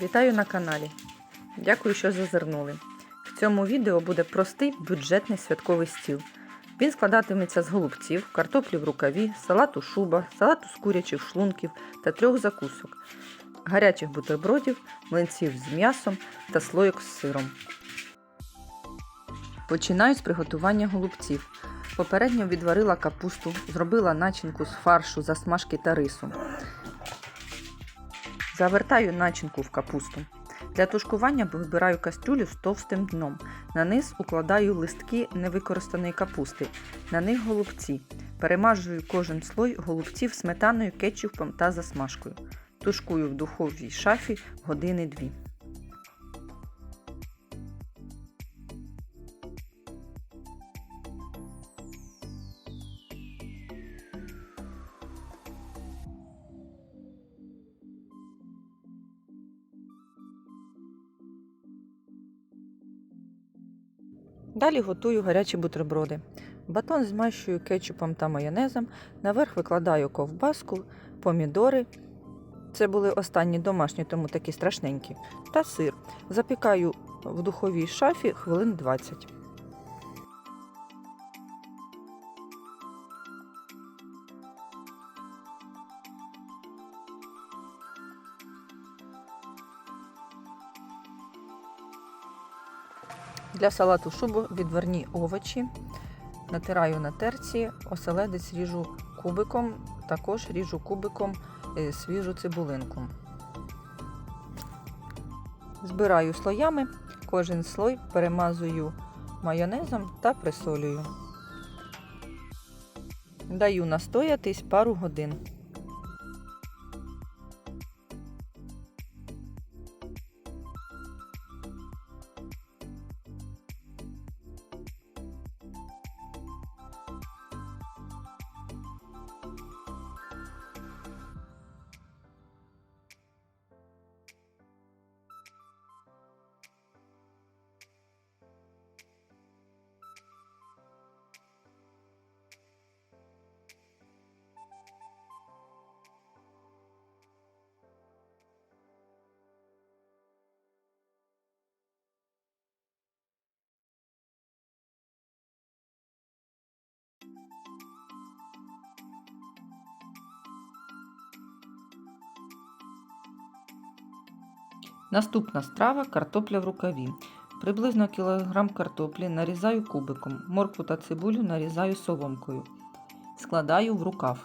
Вітаю на каналі. Дякую, що зазирнули. В цьому відео буде простий бюджетний святковий стіл. Він складатиметься з голубців, картоплі в рукаві, салату шуба, салату з курячих шлунків та трьох закусок, гарячих бутербродів, млинців з м'ясом та слоїк з сиром. Починаю з приготування голубців. Попередньо відварила капусту, зробила начинку з фаршу, засмажки та рису. Завертаю начинку в капусту. Для тушкування вибираю кастрюлю з товстим дном. На низ укладаю листки невикористаної капусти. На них голубці. Перемажую кожен слой голубців сметаною, кетчупом та засмажкою. Тушкую в духовій шафі години дві. Далі готую гарячі бутерброди. Батон змащую кетчупом та майонезом. Наверх викладаю ковбаску, помідори. Це були останні домашні, тому такі страшненькі. Та сир. Запікаю в духовій шафі хвилин 20. Для салату шубу відварні овочі. Натираю на терці, оселедець ріжу кубиком, також ріжу кубиком е, свіжу цибулинку. Збираю слоями, кожен слой перемазую майонезом та присолюю. Даю настоятись пару годин. Наступна страва картопля в рукаві. Приблизно кілограм картоплі нарізаю кубиком, моркву та цибулю нарізаю соломкою. Складаю в рукав.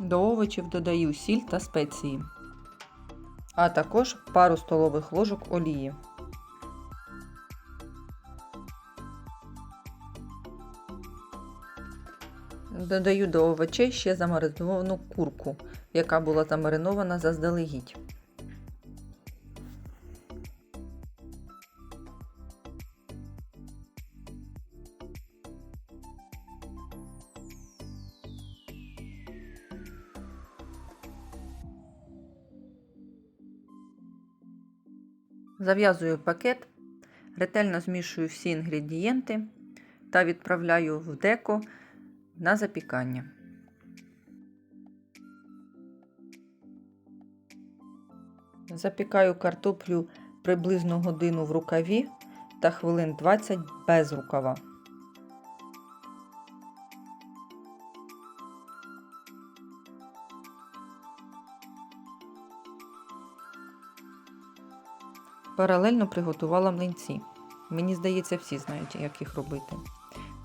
До овочів додаю сіль та спеції, а також пару столових ложок олії. Додаю до овочей ще замариновану курку, яка була замаринована заздалегідь. Зав'язую пакет, ретельно змішую всі інгредієнти та відправляю в деко на запікання. Запікаю картоплю приблизно годину в рукаві та хвилин 20 без рукава. Паралельно приготувала млинці. Мені здається, всі знають, як їх робити.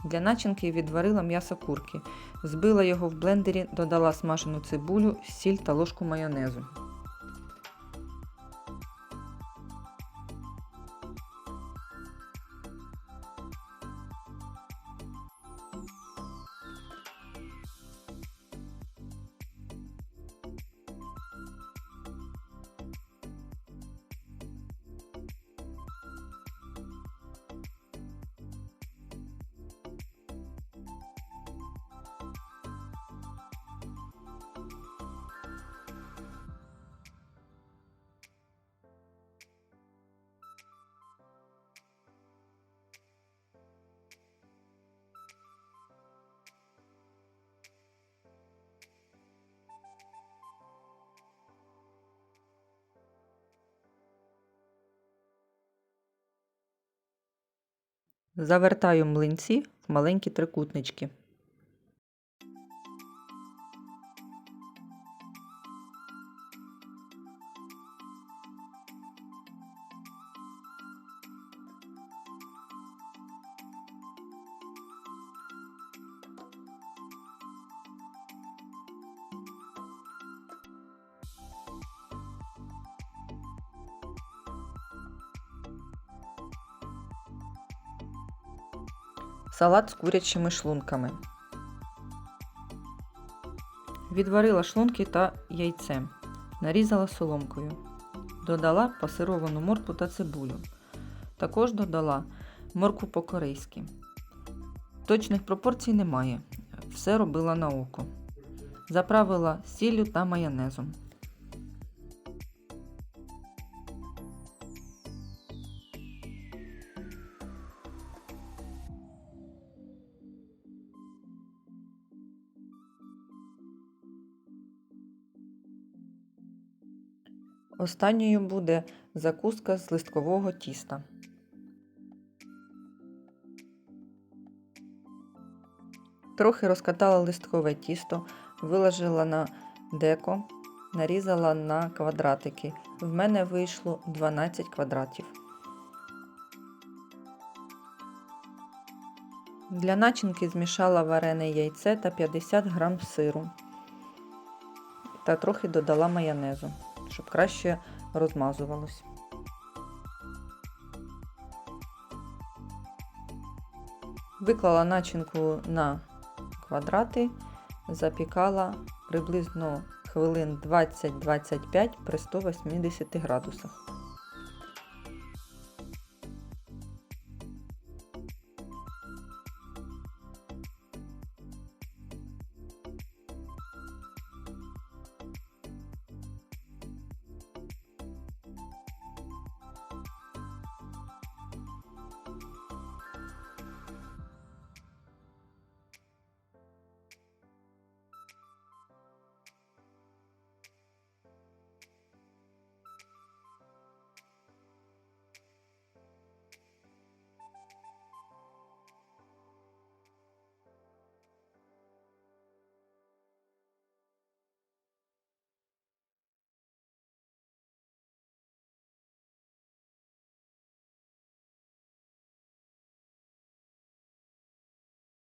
Для начинки відварила м'ясо курки. Збила його в блендері, додала смажену цибулю, сіль та ложку майонезу. Завертаю млинці в маленькі трикутнички. Салат з курячими шлунками. Відварила шлунки та яйце. Нарізала соломкою. Додала пасировану моркву та цибулю. Також додала моркву по-корейськи. Точних пропорцій немає. Все робила на око. Заправила сіллю та майонезом. Останньою буде закуска з листкового тіста. Трохи розкатала листкове тісто, виложила на деко, нарізала на квадратики. В мене вийшло 12 квадратів. Для начинки змішала варене яйце та 50 грам сиру та трохи додала майонезу, щоб краще розмазувалось. Виклала начинку на квадрати, запікала приблизно хвилин 20-25 при 180 градусах.